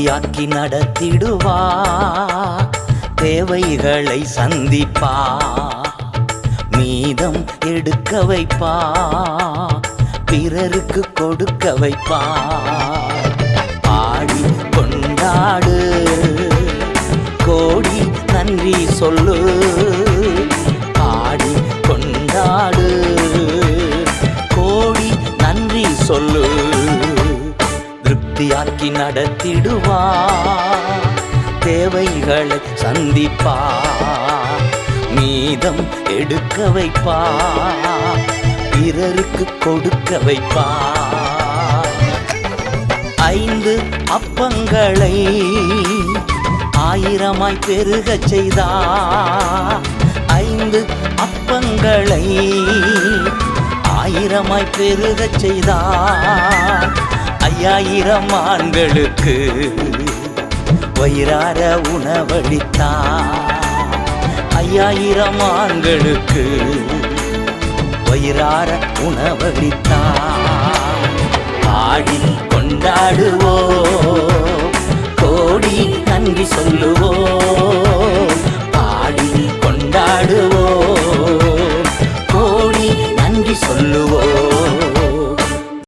திருப்தியாக்கி நடத்திடுவா. தேவைகளை சந்திப்பா. மீதம் எடுக்க வைப்பா. பிறருக்கு கொடுக்க வைப்பா. பாடி கொண்டாடு. கோடி நன்றி சொல்லு. திருப்தியாக்கி நடத்திடுவா. தேவைகளை சந்திப்பா. மீதம் எடுக்க வைப்பா. பிறருக்கு கொடுக்க வைப்பா. ஐந்து அப்பங்களை ஆயிரமாய் பெருகச் செய்தா. ஐந்து அப்பங்களை ஆயிரமாய் பெருகச் செய்தா. ஐயாயிரம் ஆண்களுக்கு வயிறார உணவளித்தார் ஐயாயிரம் ஆண்களுக்கு வயிறார உணவளித்தார் ஆடி கொண்டாடுவோ கோடி நன்றி சொல்லுவோ ஆடி கொண்டாடுவோ கோடி நன்றி சொல்லுவோ.